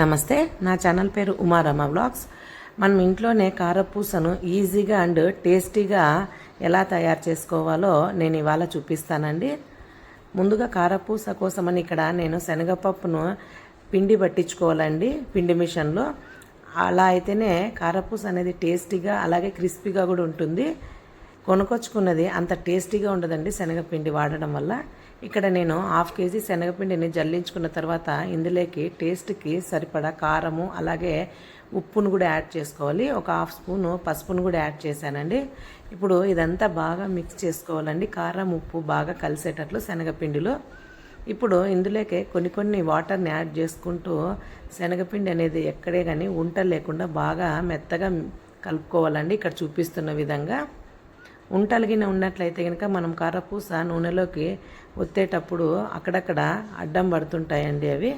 నమస్తే నా ఛానల్ పేరు ఉమారమ్మ బ్లాగ్స్ మనం ఇంట్లోనే కారపూసను ఈజీగా అండ్ టేస్టీగా ఎలా తయారు చేసుకోవాలో నేను ఇవాళ చూపిస్తానండి. ముందుగా కారపూస కోసమని ఇక్కడ నేను శనగపప్పును పిండి పట్టించుకోవాలండి పిండి మిషన్లో. అలా అయితేనే కారపూస అనేది టేస్టీగా అలాగే క్రిస్పీగా కూడా ఉంటుంది. కొనుకొచ్చుకున్నది అంత టేస్టీగా ఉండదండి శనగపిండి వాడడం వల్ల. ఇక్కడ నేను హాఫ్ కేజీ శనగపిండిని జల్లించుకున్న తర్వాత ఇందులోకి టేస్ట్కి సరిపడా కారము అలాగే ఉప్పును కూడా యాడ్ చేసుకోవాలి. ఒక హాఫ్ స్పూను పసుపును కూడా యాడ్ చేశానండి. ఇప్పుడు ఇదంతా బాగా మిక్స్ చేసుకోవాలండి. కారం ఉప్పు బాగా కలిసేటట్లు శనగపిండిలో. ఇప్పుడు ఇందులోకి కొన్ని కొన్ని వాటర్ని యాడ్ చేసుకుంటూ శనగపిండి అనేది ఎక్కడే కానీ ఉంట లేకుండా బాగా మెత్తగా కలుపుకోవాలండి. ఇక్కడ చూపిస్తున్న విధంగా. ఉంటలిగిన ఉన్నట్లయితే కనుక మనం కారపూస నూనెలోకి ఒత్తేటప్పుడు అక్కడక్కడ అడ్డం పడుతుంటాయండి అవి.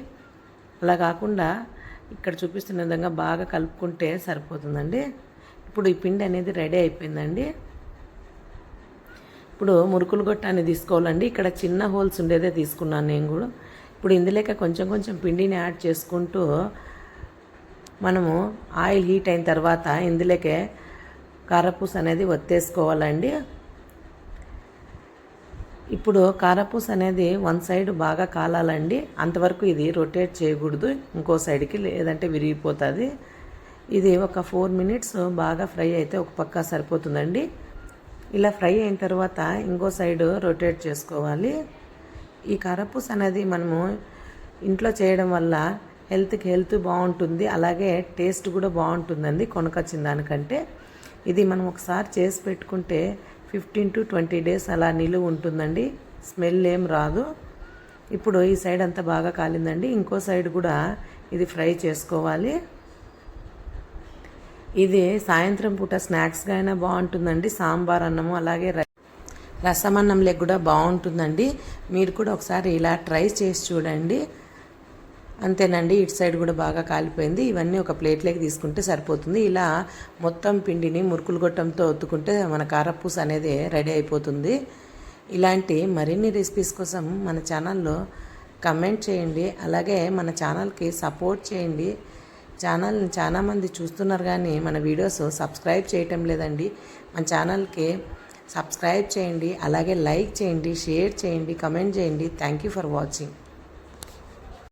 అలా కాకుండా ఇక్కడ చూపిస్తున్న విధంగా బాగా కలుపుకుంటే సరిపోతుందండి. ఇప్పుడు ఈ పిండి అనేది రెడీ అయిపోయిందండి. ఇప్పుడు మురుకులు గొట్టాన్ని తీసుకోవాలండి. ఇక్కడ చిన్న హోల్స్ ఉండేదే తీసుకున్నాను నేను కూడా. ఇప్పుడు ఇందులోకి కొంచెం కొంచెం పిండిని యాడ్ చేసుకుంటూ మనము ఆయిల్ హీట్ అయిన తర్వాత ఇందులోకే కారపూస అనేది ఒత్తేసుకోవాలండి ఇప్పుడు కారపూస అనేది వన్ సైడ్ బాగా కాలాలండి. అంతవరకు ఇది రొటేట్ చేయకూడదు. ఇంకో సైడ్కి లేదంటే విరిగిపోతుంది. ఇది ఒక ఫోర్ మినిట్స్ బాగా ఫ్రై అయితే ఒక పక్క సరిపోతుందండి. ఇలా ఫ్రై అయిన తర్వాత ఇంకో సైడ్ రొటేట్ చేసుకోవాలి. ఈ కారపూస అనేది మనము ఇంట్లో చేయడం వల్ల హెల్త్కి హెల్త్ బాగుంటుంది. అలాగే టేస్ట్ కూడా బాగుంటుందండి కొనుకొచ్చిన దానికంటే. ఇది మనం ఒకసారి చేసి పెట్టుకుంటే ఫిఫ్టీన్ టు ట్వంటీ డేస్ అలా నిలువ ఉంటుందండి. స్మెల్ ఏం రాదు. ఇప్పుడు ఈ సైడ్ అంతా బాగా కాలిందండి. ఇంకో సైడ్ కూడా ఇది ఫ్రై చేసుకోవాలి. ఇది సాయంత్రం పూట స్నాక్స్గా అయినా బాగుంటుందండి. సాంబార్ అన్నము అలాగే రసం అన్నంలోకి కూడా బాగుంటుందండి. మీరు కూడా ఒకసారి ఇలా ట్రై చేసి చూడండి. అంతేనండి ఇటు సైడ్ కూడా బాగా కాలిపోయింది. ఇవన్నీ ఒక ప్లేట్లోకి తీసుకుంటే సరిపోతుంది. ఇలా మొత్తం పిండిని మురుకులు గొట్టంతో ఒత్తుకుంటే మన కారపూస అనేది రెడీ అయిపోతుంది. ఇలాంటి మరిన్ని రెసిపీస్ కోసం మన ఛానల్లో కమెంట్ చేయండి. అలాగే మన ఛానల్కి సపోర్ట్ చేయండి. ఛానల్ని చాలామంది చూస్తున్నారు కానీ మన వీడియోస్ సబ్స్క్రైబ్ చేయటం లేదండి. మన ఛానల్కి సబ్స్క్రైబ్ చేయండి. అలాగే లైక్ చేయండి షేర్ చేయండి కమెంట్ చేయండి. Thank you for watching.